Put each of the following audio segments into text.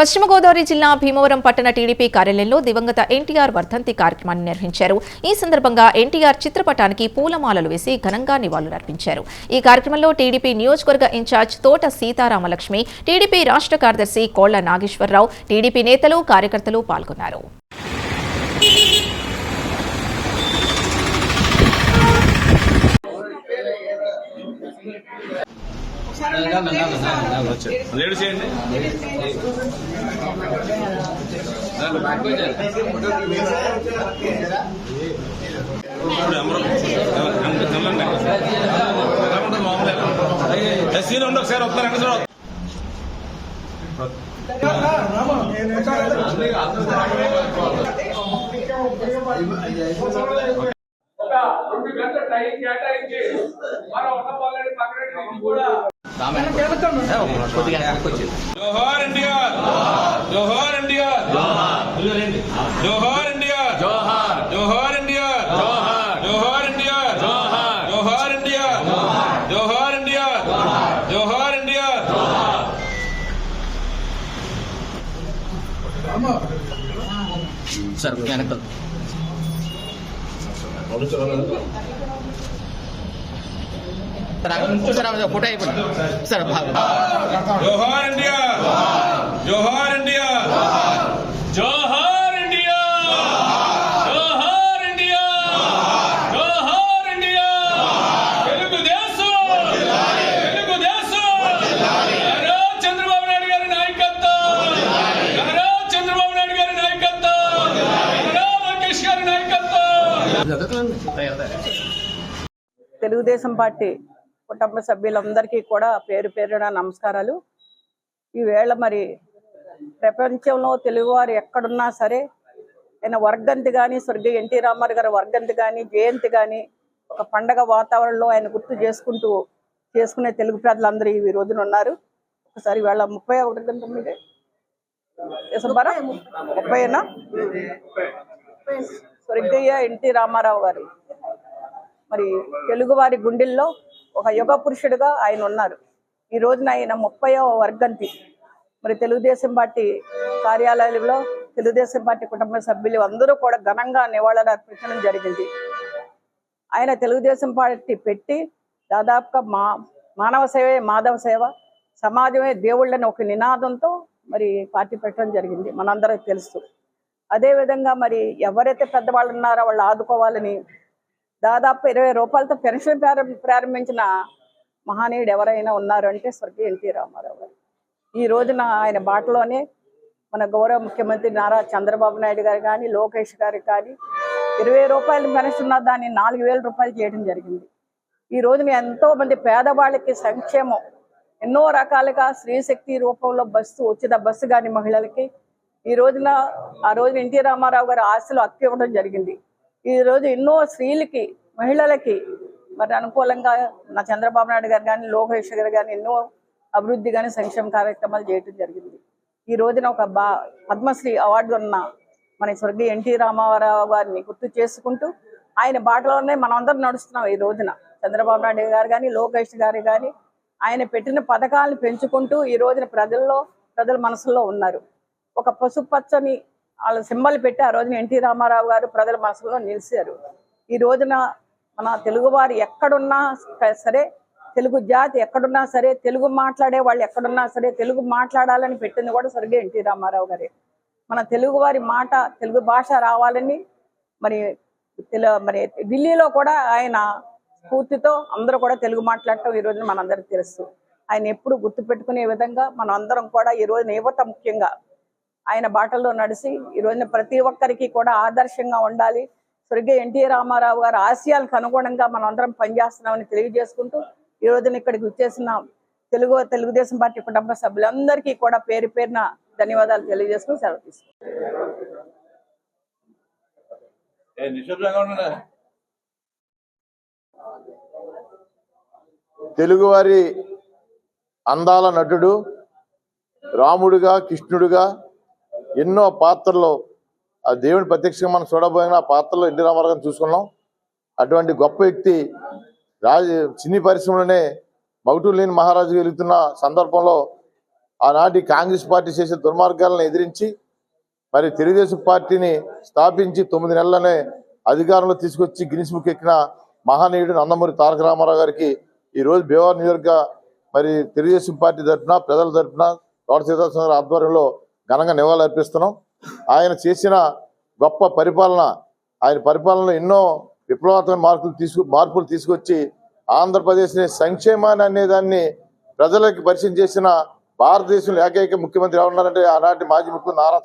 పశ్చిమ గోదావరి జిల్లా భీమవరం పట్టణ టీడీపీ కార్యాలయంలో దివంగత ఎన్టీఆర్ వర్ధంతి కార్యక్రమాన్ని నిర్వహించారు. ఈ సందర్భంగా ఎన్టీఆర్ చిత్రపటానికి పూలమాలలు వేసి ఘనంగా నివాళులర్పించారు ఈ కార్యక్రమంలో టీడీపీ నియోజకవర్గ ఇన్ఛార్జ్ తోట సీతారామలక్ష్మి టీడీపీ రాష్ట్ర కార్యదర్శి కోళ్ళ నాగేశ్వరరావు టీడీపీ నేతలు కార్యకర్తలు పాల్గొన్నారు. లేడు చేయండి సీన్ ఉండి ఒకసారి వస్తారు వెంకట సార్ జోహార్ ఇండియా జోహార్ ఇండియా జోహార్ ఇండియా జోహార్ జోహార్ ఇండియా జోహార్ జోహార్ ఇండియా జోహార్ జోహార్ ఇండియా జోహార్ ఇండియా జోహార్ ఇండియా సార్ వెనక సార్ ऑटो चला सर जोहार इंडिया जोहार इंडिया తెలుగుదేశం పార్టీ కుటుంబ సభ్యులందరికీ కూడా పేరు పేరున నమస్కారాలు. ఈవేళ మరి ప్రపంచంలో తెలుగువారు ఎక్కడున్నా సరే ఆయన వర్గంతి కానీ స్వర్గీయ ఎన్టీ రామారావు గారి వర్గంతి కానీ జయంతి కానీ ఒక పండగ వాతావరణంలో ఆయన గుర్తు చేసుకుంటూ చేసుకునే తెలుగు ప్రజలందరూ ఈ రోజున ఉన్నారు. ఒకసారి వేళ ముప్పై ఒకటి గంట తొమ్మిది. ముప్పైనా? స్వర్గీయ ఎన్టీ రామారావు గారు. మరి తెలుగువారి గుండెల్లో ఒక యుగ పురుషుడిగా ఆయన ఉన్నారు. ఈ రోజున ఆయన ముప్పయో వర్గంతి. మరి తెలుగుదేశం పార్టీ కార్యాలయంలో తెలుగుదేశం పార్టీ కుటుంబ సభ్యులు అందరూ కూడా ఘనంగా నివాళులు అర్పించడం జరిగింది. ఆయన తెలుగుదేశం పార్టీ పెట్టి దాదాపుగా మా మానవ సేవే మాధవ సేవ సమాజమే దేవుళ్ళని ఒక నినాదంతో మరి పార్టీ పెట్టడం జరిగింది. మనందరికి తెలుసు. అదేవిధంగా మరి ఎవరైతే పెద్దవాళ్ళు ఉన్నారో వాళ్ళు ఆదుకోవాలని దాదాపు ఇరవై రూపాయలతో పెన్షన్ ప్రారం- ప్రారంభించిన మహానీయుడు ఎవరైనా ఉన్నారంటే స్వర్గీయ ఎన్టీ రామారావు గారు. ఈ రోజున ఆయన బాటలోనే మన గౌరవ ముఖ్యమంత్రి నారా చంద్రబాబు నాయుడు గారు కానీ లోకేష్ గారు కానీ ఇరవై రూపాయలు పెన్షన్ ఉన్న దాన్ని నాలుగు వేల రూపాయలు చేయడం జరిగింది. ఈ రోజున ఎంతో మంది పేదవాళ్ళకి సంక్షేమం ఎన్నో రకాలుగా స్త్రీశక్తి రూపంలో బస్సు ఉచిత బస్సు కానీ మహిళలకి ఈ రోజున ఆ రోజున ఎన్టీ రామారావు గారు ఆశలు అక్కి ఇవ్వడం జరిగింది. ఈ రోజు ఎన్నో స్త్రీలకి మహిళలకి మరి అనుకూలంగా నా చంద్రబాబు నాయుడు గారు కానీ లోకేష్ గారు కానీ ఎన్నో అభివృద్ధి కానీ సంక్షేమ కార్యక్రమాలు చేయటం జరిగింది. ఈ రోజున ఒక బా పద్మశ్రీ అవార్డు ఉన్న మన స్వర్గీయ ఎన్టీ రామారావు గారిని గుర్తు చేసుకుంటూ ఆయన బాటలోనే మనం అందరం నడుస్తున్నాం ఈ రోజున. చంద్రబాబు నాయుడు గారు కానీ లోకేష్ గారు కానీ ఆయన పెట్టిన పథకాలను పెంచుకుంటూ ఈ రోజున ప్రజల్లో ప్రజల మనసులో ఉన్నారు. ఒక పసుపచ్చని వాళ్ళ సింబల్ పెట్టి ఆ రోజున ఎన్టీ రామారావు గారు ప్రజల మనసులో నిలిచారు. ఈ రోజున మన తెలుగువారు ఎక్కడున్నా సరే తెలుగు జాతి ఎక్కడున్నా సరే తెలుగు మాట్లాడే వాళ్ళు ఎక్కడున్నా సరే తెలుగు మాట్లాడాలని పెట్టింది కూడా సరిగ్గా ఎన్టీ రామారావు గారే. మన తెలుగువారి మాట తెలుగు భాష రావాలని మరి మరి ఢిల్లీలో కూడా ఆయన స్ఫూర్తితో అందరూ కూడా తెలుగు మాట్లాడటం ఈ రోజున మనందరికీ తెలుసు. ఆయన ఎప్పుడు గుర్తుపెట్టుకునే విధంగా మనం అందరం కూడా ఈ రోజున యువత ముఖ్యంగా ఆయన బాటల్లో నడిచి ఈ రోజున ప్రతి ఒక్కరికి కూడా ఆదర్శంగా ఉండాలి. స్వర్గీయ ఎన్టీ రామారావు గారి ఆశయాలకు అనుగుణంగా మనం అందరం పనిచేస్తున్నామని తెలియజేసుకుంటూ ఈ రోజున ఇక్కడికి వచ్చేసిన తెలుగు తెలుగుదేశం పార్టీ కుటుంబ సభ్యులందరికీ కూడా పేరు పేరున ధన్యవాదాలు తెలియజేసుకుని సెలవు తీసుకుంటాం తెలుగువారి అందాల నటుడు రాముడుగా కృష్ణుడుగా ఎన్నో పాత్రల్లో ఆ దేవుని ప్రత్యక్షంగా మనం చూడబోయిన ఆ పాత్రలో ఎన్టీ రామారావు గారిని చూసుకున్నాం. అటువంటి గొప్ప వ్యక్తి రాజ సినీ పరిశ్రమలోనే మగుటూరు లేని మహారాజు వెలుగుతున్న సందర్భంలో ఆనాటి కాంగ్రెస్ పార్టీ చేసే దుర్మార్గాలను ఎదిరించి మరి తెలుగుదేశం పార్టీని స్థాపించి తొమ్మిది నెలలనే అధికారంలో తీసుకొచ్చి గిన్నిస్ బుక్ ఎక్కిన మహానీయుడు నందమూరి తారక రామారావు గారికి ఈ రోజు భీమవరం నియోజకవర్గ మరి తెలుగుదేశం పార్టీ తరఫున ప్రజల తరఫున తోట సీతారామ గారి ఆధ్వర్యంలో ఘనంగా నివాళులర్పిస్తున్నాం ఆయన చేసిన గొప్ప పరిపాలన ఆయన పరిపాలనలో ఎన్నో విప్లవాత్మక మార్పులు తీసుకు మార్పులు తీసుకొచ్చి ఆంధ్రప్రదేశ్ని సంక్షేమాన్ని అనే దాన్ని ప్రజలకు పరిచయం చేసిన భారతదేశంలో ఏకైక ముఖ్యమంత్రి ఎవరున్నారంటే ఆనాటి మాజీ ముఖ్యమంత్రి నారా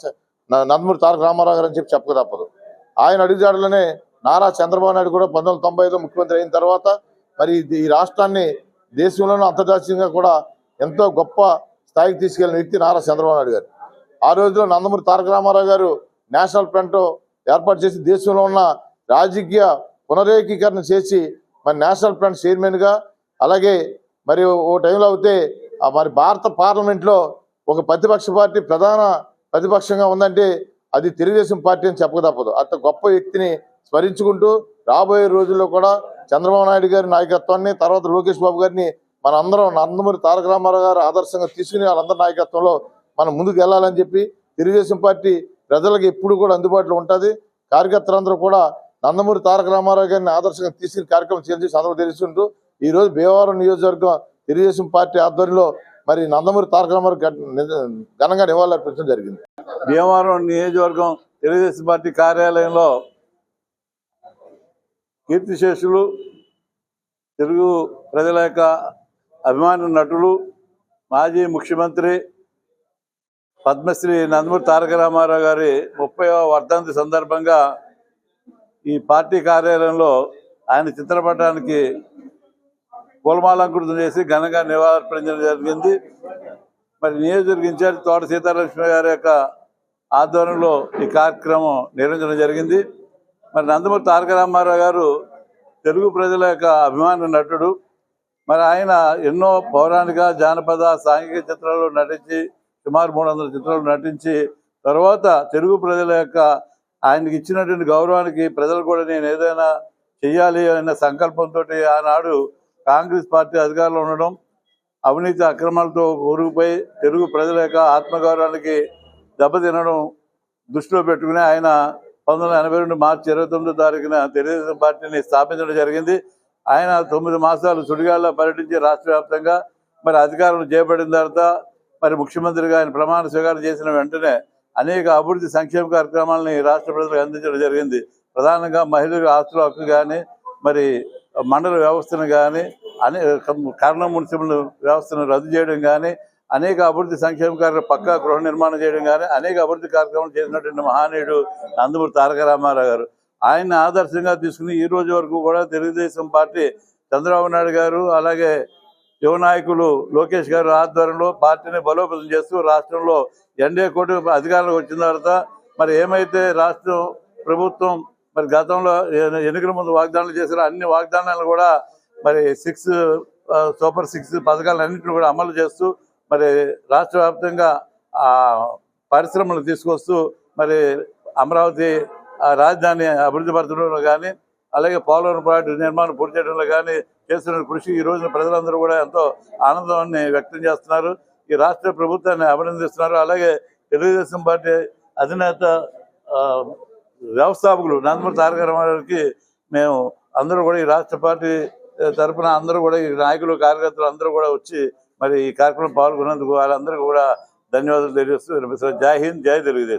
నందమూరి తారక రామారావు గారు అని చెప్పి చెప్పక తప్పదు. ఆయన అడుగుజాడలోనే నారా చంద్రబాబు నాయుడు కూడా పంతొమ్మిది తొంభై ముఖ్యమంత్రి అయిన తర్వాత మరి ఇది- ఈ రాష్ట్రాన్ని దేశంలోనూ అంతర్జాతీయంగా కూడా ఎంతో గొప్ప స్థాయికి తీసుకెళ్ళిన వ్యక్తి నారా చంద్రబాబు నాయుడు గారు. ఆ రోజులో నందమూరి తారక రామారావు గారు నేషనల్ ఫ్రంట్ ఏర్పాటు చేసి దేశంలో ఉన్న రాజకీయ పునరేకీకరణ చేసి మరి నేషనల్ ఫ్రంట్ చైర్మన్గా అలాగే మరి ఓ టైంలో అయితే మరి భారత పార్లమెంట్లో ఒక ప్రతిపక్ష పార్టీ ప్రధాన ప్రతిపక్షంగా ఉందంటే అది తెలుగుదేశం పార్టీ అని చెప్పక తప్పదు అంత గొప్ప వ్యక్తిని స్మరించుకుంటూ రాబోయే రోజుల్లో కూడా చంద్రబాబు నాయుడు గారి నాయకత్వాన్ని తర్వాత లోకేష్ బాబు గారిని మన అందరం నందమూరి తారక రామారావు గారు ఆదర్శంగా తీసుకుని వాళ్ళందరి నాయకత్వంలో మనం ముందుకు వెళ్ళాలని చెప్పి తెలుగుదేశం పార్టీ ప్రజలకు ఎప్పుడు కూడా అందుబాటులో ఉంటుంది. కార్యకర్తలందరూ కూడా నందమూరి తారక రామారావు గారిని ఆదర్శంగా తీసుకుని కార్యక్రమం చేసి అందరూ తెలుసుకుంటూ ఈ రోజు భీమవరం నియోజకవర్గం తెలుగుదేశం పార్టీ ఆధ్వర్యంలో మరి నందమూరి తారక రామారావు ఘనంగా నివాళులర్పించడం జరిగింది. భీమవరం నియోజకవర్గం తెలుగుదేశం పార్టీ కార్యాలయంలో కీర్తిశేషులు తెలుగు ప్రజల యొక్క అభిమాన నటులు మాజీ ముఖ్యమంత్రి పద్మశ్రీ నందమూరి తారక రామారావు గారి ముప్పై వర్ధంతి సందర్భంగా ఈ పార్టీ కార్యాలయంలో ఆయన చిత్రపటానికి పూలమాలంకృతం చేసి ఘనంగా నివాళులర్పించడం జరిగింది. మరి నియోజకవర్గ ఇన్ఛార్జ్ తోట సీతాలక్ష్మి గారి యొక్క ఆధ్వర్యంలో ఈ కార్యక్రమం నిర్వహించడం జరిగింది. మరి నందమూరి తారక రామారావు గారు తెలుగు ప్రజల యొక్క అభిమాన నటుడు. మరి ఆయన ఎన్నో పౌరాణిక జానపద సాంఘిక చిత్రాలు నటించి సుమారు మూడు వందల చిత్రాలు నటించి తర్వాత తెలుగు ప్రజల యొక్క ఆయనకి ఇచ్చినటువంటి గౌరవానికి ప్రజలు కూడా నేను ఏదైనా చెయ్యాలి అనే సంకల్పంతో ఆనాడు కాంగ్రెస్ పార్టీ అధికారంలో ఉండడం అవినీతి అక్రమాలతో ఊరుకుపోయి తెలుగు ప్రజల యొక్క ఆత్మగౌరవానికి దెబ్బతినడం దృష్టిలో పెట్టుకుని ఆయన పంతొమ్మిది వందల ఎనభై రెండు మార్చి ఇరవై తొమ్మిదో తారీఖున తెలుగుదేశం పార్టీని స్థాపించడం జరిగింది. ఆయన తొమ్మిది మాసాలు సుడిగాల్లో పర్యటించి రాష్ట్ర వ్యాప్తంగా మరి అధికారం చేపట్టిన తర్వాత మరి ముఖ్యమంత్రిగా ఆయన ప్రమాణ స్వీకారం చేసిన వెంటనే అనేక అభివృద్ధి సంక్షేమ కార్యక్రమాలని రాష్ట్ర ప్రజలకు అందించడం జరిగింది. ప్రధానంగా మహిళల ఆస్తుల హక్కు కానీ మరి మండల వ్యవస్థను కానీ అనే కర్ణ మున్సిపల్ వ్యవస్థను రద్దు చేయడం కానీ అనేక అభివృద్ధి సంక్షేమ కార్యక్రమం పక్కా గృహ నిర్మాణం చేయడం కానీ అనేక అభివృద్ధి కార్యక్రమాలు చేసినటువంటి మహానీయుడు నందమూరి తారక రామారావు గారు. ఆయన ఆదర్శంగా తీసుకుని ఈ రోజు వరకు కూడా తెలుగుదేశం పార్టీ చంద్రబాబు నాయుడు గారు అలాగే యువ నాయకులు లోకేష్ గారు ఆధ్వర్యంలో పార్టీని బలోపేతం చేస్తూ రాష్ట్రంలో ఎన్డీఏ కూటమి అధికారంలోకి వచ్చిన తర్వాత మరి ఏమైతే రాష్ట్రం ప్రభుత్వం మరి గతంలో ఎన్నికల ముందు వాగ్దానాలు చేశారో అన్ని వాగ్దానాలు కూడా మరి సిక్స్ సూపర్ సిక్స్ పథకాలన్నింటినీ కూడా అమలు చేస్తూ మరి రాష్ట్ర వ్యాప్తంగా ఆ పరిశ్రమలు తీసుకొస్తూ మరి అమరావతి రాజధాని అభివృద్ధి పరచడంలో కానీ అలాగే పోలవరం ప్రాజెక్టు నిర్మాణం పూర్తి చేయడంలో కానీ చేస్తున్న కృషి ఈ రోజున ప్రజలందరూ కూడా ఎంతో ఆనందాన్ని వ్యక్తం చేస్తున్నారు. ఈ రాష్ట్ర ప్రభుత్వాన్ని అభినందిస్తున్నారు. అలాగే తెలుగుదేశం పార్టీ అధినేత ఆ, వ్యవస్థాపకులు నందమూరి తారక రామారావుకి మేము అందరూ కూడా ఈ రాష్ట్ర పార్టీ తరఫున అందరూ కూడా ఈ నాయకులు కార్యకర్తలు అందరూ కూడా వచ్చి మరి ఈ కార్యక్రమం పాల్గొన్నందుకు వాళ్ళందరికీ కూడా ధన్యవాదాలు తెలియజేస్తూ జై హింద్ జై తెలుగుదేశం.